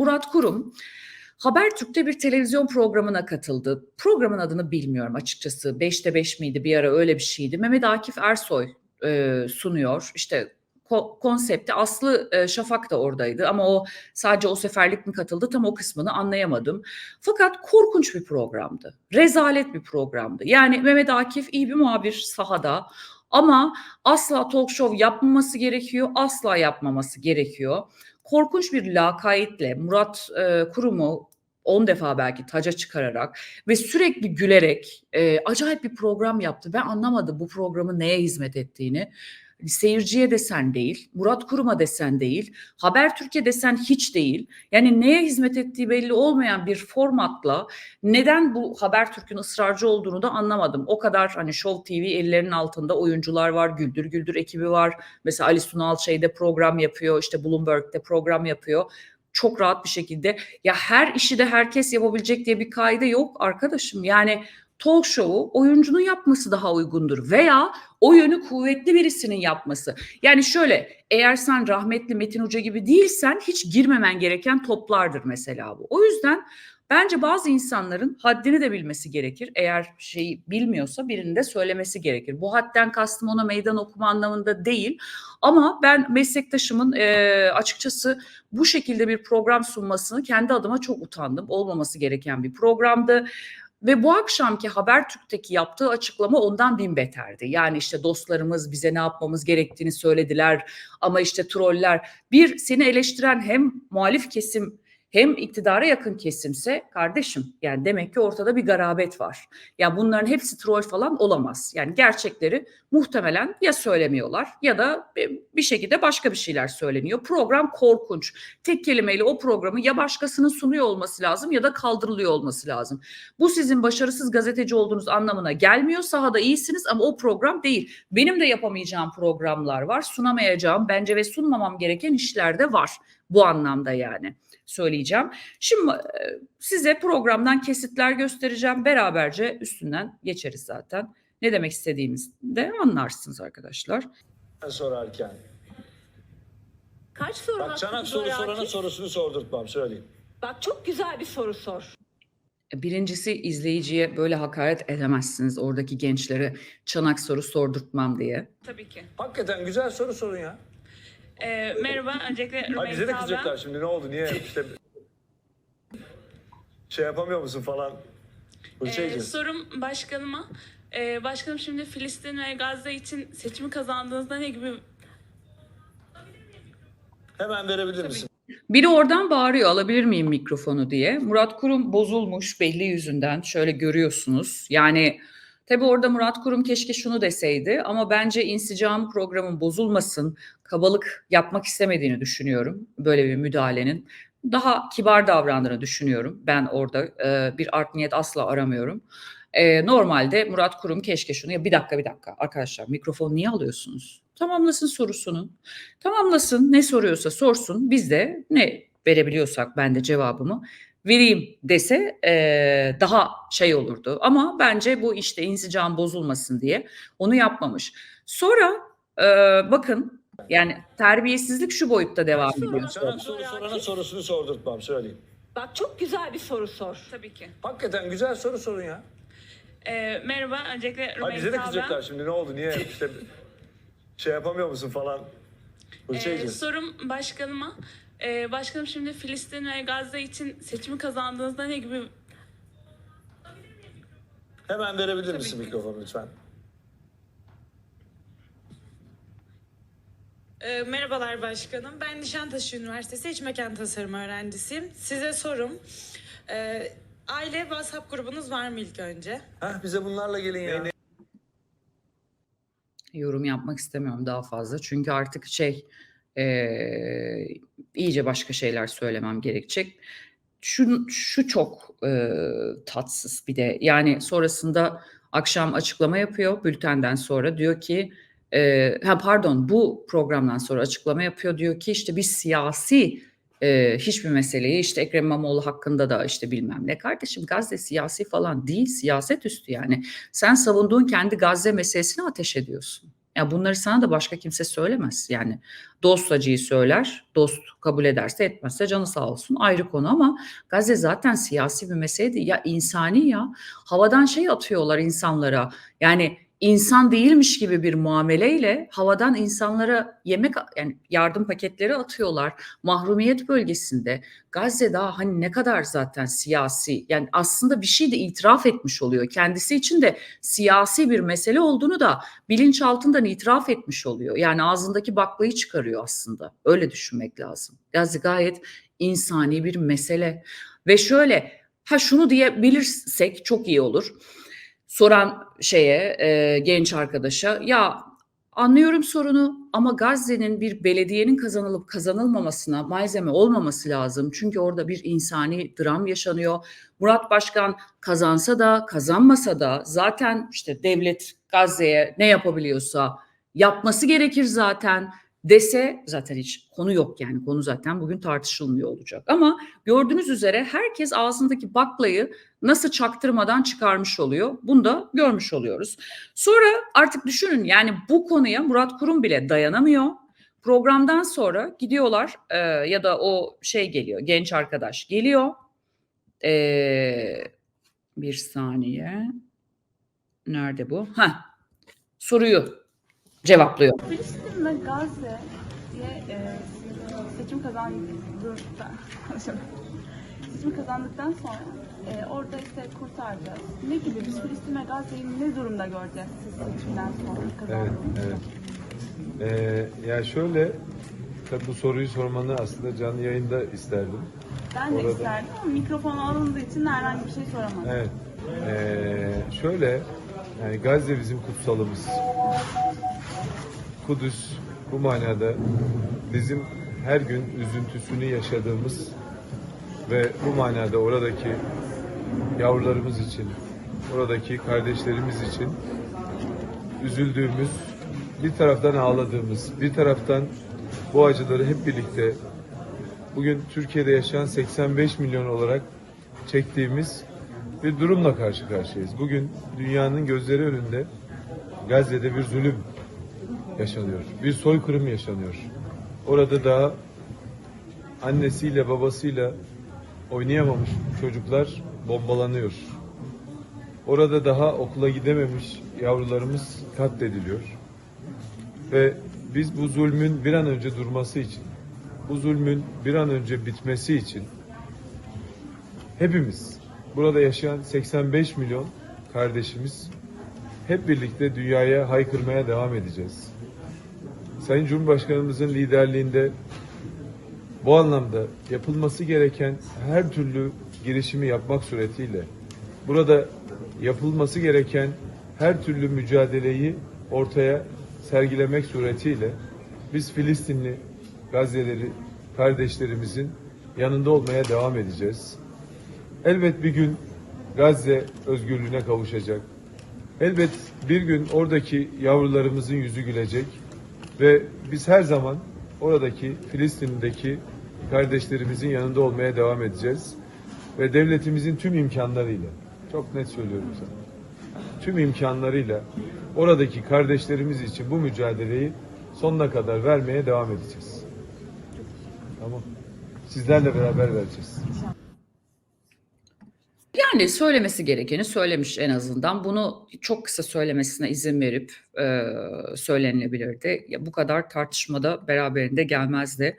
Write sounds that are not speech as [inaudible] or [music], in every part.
Murat Kurum Habertürk'te bir televizyon programına katıldı. Programın adını bilmiyorum açıkçası. 5'te 5 miydi bir ara öyle bir şeydi. Mehmet Akif Ersoy e, sunuyor. İşte ko- konsepti Aslı e, Şafak da oradaydı ama o sadece o seferlik mi katıldı tam o kısmını anlayamadım. Fakat korkunç bir programdı. Rezalet bir programdı. Yani Mehmet Akif iyi bir muhabir sahada ama asla talk show yapmaması gerekiyor, asla yapmaması gerekiyor. Korkunç bir lakayetle Murat e, Kurum'u 10 defa belki taca çıkararak ve sürekli gülerek e, acayip bir program yaptı. Ben anlamadım bu programın neye hizmet ettiğini. Seyirciye desen değil, Murat Kurum'a desen değil, Habertürk'e desen hiç değil. Yani neye hizmet ettiği belli olmayan bir formatla neden bu Habertürk'ün ısrarcı olduğunu da anlamadım. O kadar hani Show TV ellerinin altında oyuncular var, Güldür Güldür ekibi var. Mesela Ali Sunal şeyde program yapıyor, işte Bloomberg'de program yapıyor çok rahat bir şekilde ya her işi de herkes yapabilecek diye bir kaide yok arkadaşım. Yani talk show'u oyuncunun yapması daha uygundur veya o yönü kuvvetli birisinin yapması. Yani şöyle eğer sen rahmetli Metin Hoca gibi değilsen hiç girmemen gereken toplardır mesela bu. O yüzden bence bazı insanların haddini de bilmesi gerekir. Eğer şeyi bilmiyorsa birinin de söylemesi gerekir. Bu hadden kastım ona meydan okuma anlamında değil. Ama ben meslektaşımın e, açıkçası bu şekilde bir program sunmasını kendi adıma çok utandım. Olmaması gereken bir programdı. Ve bu akşamki Habertürk'teki yaptığı açıklama ondan bin beterdi. Yani işte dostlarımız bize ne yapmamız gerektiğini söylediler ama işte troller bir seni eleştiren hem muhalif kesim hem iktidara yakın kesimse kardeşim yani demek ki ortada bir garabet var. Ya bunların hepsi troll falan olamaz. Yani gerçekleri muhtemelen ya söylemiyorlar ya da bir şekilde başka bir şeyler söyleniyor. Program korkunç. Tek kelimeyle o programı ya başkasının sunuyor olması lazım ya da kaldırılıyor olması lazım. Bu sizin başarısız gazeteci olduğunuz anlamına gelmiyor. Sahada iyisiniz ama o program değil. Benim de yapamayacağım programlar var. Sunamayacağım bence ve sunmamam gereken işler de var. Bu anlamda yani söyleyeceğim. Şimdi size programdan kesitler göstereceğim. Beraberce üstünden geçeriz zaten. Ne demek istediğimizi de anlarsınız arkadaşlar. sorarken. Kaç soru Bak hakkımız çanak soru var soranın Akif? sorusunu sordurtmam söyleyeyim. Bak çok güzel bir soru sor. Birincisi izleyiciye böyle hakaret edemezsiniz oradaki gençlere çanak soru sordurtmam diye. Tabii ki. Hakikaten güzel soru sorun ya. Ee, merhaba, öncelikle Ay bize de Rümeysa kızacaklar ben. şimdi ne oldu niye işte şey yapamıyor musun falan. Bu şey sorum başkanıma. Ee, başkanım şimdi Filistin ve Gazze için seçimi kazandığınızda ne gibi Hemen verebilir misin? Biri oradan bağırıyor alabilir miyim mikrofonu diye. Murat Kurum bozulmuş belli yüzünden şöyle görüyorsunuz. Yani tabii orada Murat Kurum keşke şunu deseydi ama bence insicam programın bozulmasın, kabalık yapmak istemediğini düşünüyorum böyle bir müdahalenin. Daha kibar davrandığını düşünüyorum. Ben orada e, bir art niyet asla aramıyorum. E, normalde Murat Kurum keşke şunu ya bir dakika bir dakika arkadaşlar mikrofon niye alıyorsunuz? Tamamlasın sorusunu. Tamamlasın ne soruyorsa sorsun biz de ne verebiliyorsak ben de cevabımı vereyim dese e, daha şey olurdu. Ama bence bu işte insicam bozulmasın diye onu yapmamış. Sonra e, bakın yani terbiyesizlik şu boyutta devam ediyor. Çanak soru soranın sorusunu sordurtmam söyleyeyim. Bak çok güzel bir soru sor. tabii ki. Hakikaten güzel soru sorun ya. Ee, merhaba, öncelikle Ay Rümeysa bize de ben. kızacaklar şimdi ne oldu niye işte [laughs] şey yapamıyor musun falan. Ee, sorum başkanıma. Ee, başkanım şimdi Filistin ve Gazze için seçimi kazandığınızda ne gibi Hemen verebilir misin mikrofonu lütfen? E, merhabalar başkanım. Ben Nişantaşı Üniversitesi İç Mekan Tasarım öğrencisiyim. Size sorum. E, aile WhatsApp grubunuz var mı ilk önce? Heh, bize bunlarla gelin ya. Yorum yapmak istemiyorum daha fazla. Çünkü artık şey eee, iyice başka şeyler söylemem gerekecek. Şu, şu çok eee, tatsız bir de yani sonrasında akşam açıklama yapıyor bültenden sonra diyor ki eee, ha pardon bu programdan sonra açıklama yapıyor diyor ki işte biz siyasi eee, hiçbir meseleyi işte Ekrem İmamoğlu hakkında da işte bilmem ne kardeşim Gazze siyasi falan değil siyaset üstü yani sen savunduğun kendi Gazze meselesini ateş ediyorsun. Ya bunları sana da başka kimse söylemez. Yani dost acıyı söyler, dost kabul ederse etmezse canı sağ olsun ayrı konu ama Gazze zaten siyasi bir mesele değil. Ya insani ya. Havadan şey atıyorlar insanlara. Yani insan değilmiş gibi bir muameleyle havadan insanlara yemek yani yardım paketleri atıyorlar. Mahrumiyet bölgesinde Gazze daha hani ne kadar zaten siyasi yani aslında bir şey de itiraf etmiş oluyor. Kendisi için de siyasi bir mesele olduğunu da bilinçaltından itiraf etmiş oluyor. Yani ağzındaki baklayı çıkarıyor aslında. Öyle düşünmek lazım. Gazze gayet insani bir mesele. Ve şöyle ha şunu diyebilirsek çok iyi olur. Soran şeye e, genç arkadaşa ya anlıyorum sorunu ama Gazze'nin bir belediyenin kazanılıp kazanılmamasına malzeme olmaması lazım. Çünkü orada bir insani dram yaşanıyor. Murat Başkan kazansa da kazanmasa da zaten işte devlet Gazze'ye ne yapabiliyorsa yapması gerekir zaten dese zaten hiç konu yok yani konu zaten bugün tartışılmıyor olacak. Ama gördüğünüz üzere herkes ağzındaki baklayı nasıl çaktırmadan çıkarmış oluyor. Bunu da görmüş oluyoruz. Sonra artık düşünün yani bu konuya Murat Kurum bile dayanamıyor. Programdan sonra gidiyorlar e, ya da o şey geliyor genç arkadaş geliyor. E, bir saniye. Nerede bu? Ha soruyu cevaplıyor. Filistin ve Gazze diye e, seçim kazandıktan seçim kazandıktan sonra e, orada işte kurtaracağız. Ne gibi biz Filistin ve Gazze'yi ne durumda göreceğiz siz seçimden sonra Evet, kazandığınızda? evet. Ee, ya şöyle, tabii bu soruyu sormanı aslında canlı yayında isterdim. Ben de Orada- isterdim ama mikrofon alındığı için herhangi bir şey soramadım. Evet. Ee, şöyle, yani Gazze bizim kutsalımız. Kudüs bu manada bizim her gün üzüntüsünü yaşadığımız ve bu manada oradaki yavrularımız için, oradaki kardeşlerimiz için üzüldüğümüz, bir taraftan ağladığımız, bir taraftan bu acıları hep birlikte bugün Türkiye'de yaşayan 85 milyon olarak çektiğimiz bir durumla karşı karşıyayız. Bugün dünyanın gözleri önünde Gazze'de bir zulüm yaşanıyor. Bir soykırım yaşanıyor. Orada daha annesiyle babasıyla oynayamamış çocuklar bombalanıyor. Orada daha okula gidememiş yavrularımız katlediliyor. Ve biz bu zulmün bir an önce durması için, bu zulmün bir an önce bitmesi için hepimiz burada yaşayan 85 milyon kardeşimiz hep birlikte dünyaya haykırmaya devam edeceğiz. Sayın Cumhurbaşkanımızın liderliğinde bu anlamda yapılması gereken her türlü girişimi yapmak suretiyle burada yapılması gereken her türlü mücadeleyi ortaya sergilemek suretiyle biz Filistinli Gazze'leri kardeşlerimizin yanında olmaya devam edeceğiz. Elbet bir gün Gazze özgürlüğüne kavuşacak. Elbet bir gün oradaki yavrularımızın yüzü gülecek ve biz her zaman oradaki Filistin'deki kardeşlerimizin yanında olmaya devam edeceğiz. Ve devletimizin tüm imkanlarıyla, çok net söylüyorum sana, tüm imkanlarıyla oradaki kardeşlerimiz için bu mücadeleyi sonuna kadar vermeye devam edeceğiz. Tamam. Sizlerle beraber vereceğiz. Yani söylemesi gerekeni söylemiş en azından. Bunu çok kısa söylemesine izin verip e, söylenilebilirdi. Ya bu kadar tartışmada beraberinde gelmezdi.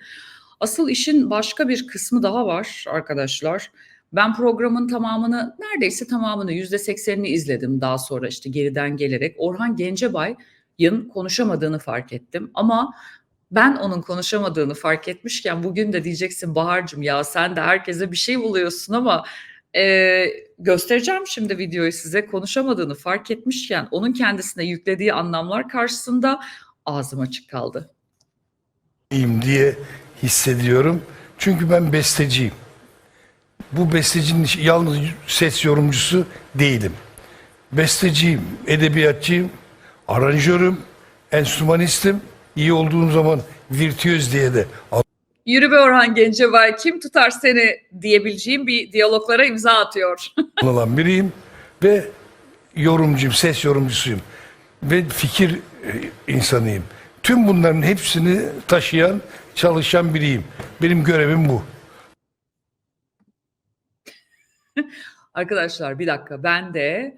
Asıl işin başka bir kısmı daha var arkadaşlar. Ben programın tamamını neredeyse tamamını yüzde seksenini izledim daha sonra işte geriden gelerek. Orhan Gencebay'ın konuşamadığını fark ettim ama ben onun konuşamadığını fark etmişken bugün de diyeceksin Bahar'cığım ya sen de herkese bir şey buluyorsun ama e, göstereceğim şimdi videoyu size konuşamadığını fark etmişken onun kendisine yüklediği anlamlar karşısında ağzım açık kaldı. iyiyim diye hissediyorum. Çünkü ben besteciyim. Bu bestecinin yalnız ses yorumcusu değilim. Besteciyim, edebiyatçıyım, aranjörüm, enstrümanistim. İyi olduğum zaman virtüöz diye de Yürü be Orhan Gencebay kim tutar seni diyebileceğim bir diyaloglara imza atıyor. [laughs] anılan biriyim ve yorumcuyum, ses yorumcusuyum. ve fikir e, insanıyım. Tüm bunların hepsini taşıyan, çalışan biriyim. Benim görevim bu. Arkadaşlar bir dakika ben de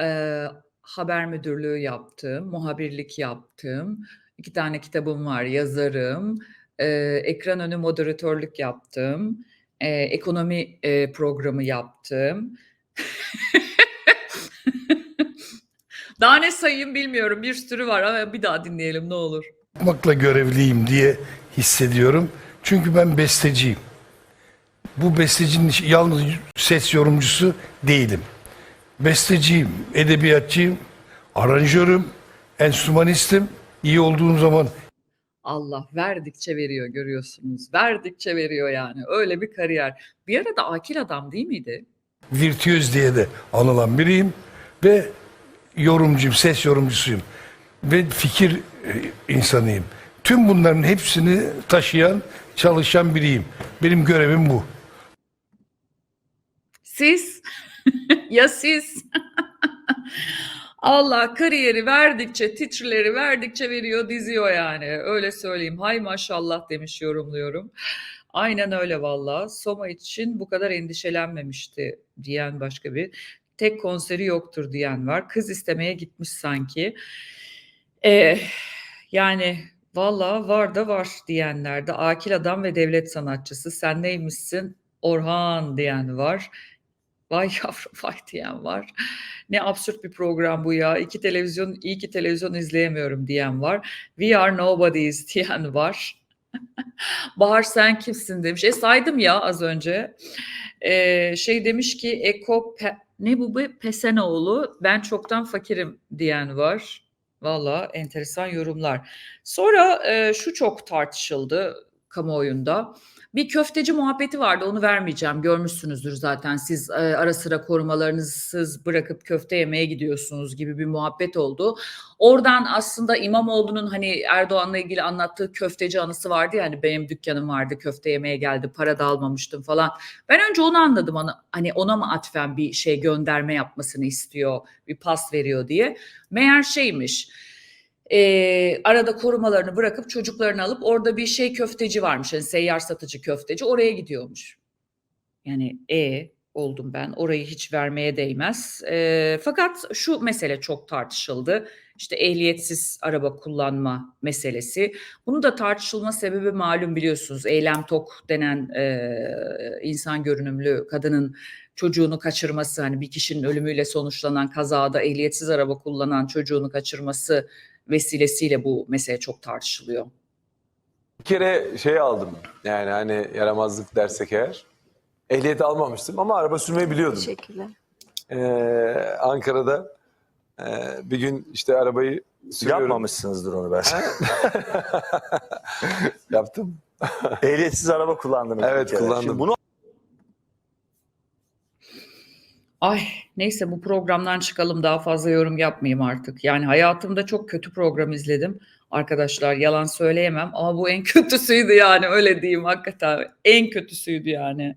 e, haber müdürlüğü yaptım, muhabirlik yaptım. İki tane kitabım var, yazarım. E, ekran önü moderatörlük yaptım. E, ekonomi e, programı yaptım. [laughs] Daha ne sayayım bilmiyorum. Bir sürü var ama bir daha dinleyelim ne olur. Yapmakla görevliyim diye hissediyorum. Çünkü ben besteciyim. Bu bestecinin yalnız ses yorumcusu değilim. Besteciyim, edebiyatçıyım, aranjörüm, enstrümanistim. İyi olduğum zaman Allah verdikçe veriyor görüyorsunuz. Verdikçe veriyor yani. Öyle bir kariyer. Bir ara da akil adam değil miydi? virtüöz diye de anılan biriyim ve yorumcuyum, ses yorumcusuyum ve fikir e, insanıyım. Tüm bunların hepsini taşıyan, çalışan biriyim. Benim görevim bu. Siz [laughs] ya siz [laughs] Allah kariyeri verdikçe, titrileri verdikçe veriyor, diziyor yani. Öyle söyleyeyim. Hay maşallah demiş yorumluyorum. Aynen öyle valla. Soma için bu kadar endişelenmemişti diyen başka bir. Tek konseri yoktur diyen var. Kız istemeye gitmiş sanki. Ee, yani valla var da var diyenler de. Akil adam ve devlet sanatçısı. Sen neymişsin? Orhan diyen var. Vay [laughs] yavrum vay diyen var. Ne absürt bir program bu ya. İki televizyon, iyi ki televizyon izleyemiyorum diyen var. We are nobodies [laughs] diyen var. [laughs] Bahar sen kimsin demiş. E saydım ya az önce. Ee, şey demiş ki Eko Pe- ne bu bu Pesenoğlu ben çoktan fakirim diyen var. Valla enteresan yorumlar. Sonra e, şu çok tartışıldı kamuoyunda. Bir köfteci muhabbeti vardı onu vermeyeceğim. Görmüşsünüzdür zaten siz e, ara sıra korumalarınızsız bırakıp köfte yemeye gidiyorsunuz gibi bir muhabbet oldu. Oradan aslında İmamoğlu'nun hani Erdoğan'la ilgili anlattığı köfteci anısı vardı ya hani benim dükkanım vardı köfte yemeye geldi para da almamıştım falan. Ben önce onu anladım hani ona mı atfen bir şey gönderme yapmasını istiyor bir pas veriyor diye. Meğer şeymiş e, arada korumalarını bırakıp çocuklarını alıp orada bir şey köfteci varmış. Yani seyyar satıcı köfteci oraya gidiyormuş. Yani e oldum ben orayı hiç vermeye değmez. E, fakat şu mesele çok tartışıldı. İşte ehliyetsiz araba kullanma meselesi. Bunu da tartışılma sebebi malum biliyorsunuz. Eylem Tok denen e, insan görünümlü kadının çocuğunu kaçırması hani bir kişinin ölümüyle sonuçlanan kazada ehliyetsiz araba kullanan çocuğunu kaçırması vesilesiyle bu mesele çok tartışılıyor. Bir kere şey aldım yani hani yaramazlık dersek eğer. Ehliyet almamıştım ama araba sürmeyi biliyordum. Teşekkürler. Ee, Ankara'da e, bir gün işte arabayı sürüyorum. Yapmamışsınızdır onu ben. [laughs] Yaptım. Ehliyetsiz araba kullandınız. Evet, kullandım. Şimdi bunu Ay neyse bu programdan çıkalım daha fazla yorum yapmayayım artık. Yani hayatımda çok kötü program izledim. Arkadaşlar yalan söyleyemem ama bu en [laughs] kötüsüydü yani öyle diyeyim hakikaten en kötüsüydü yani.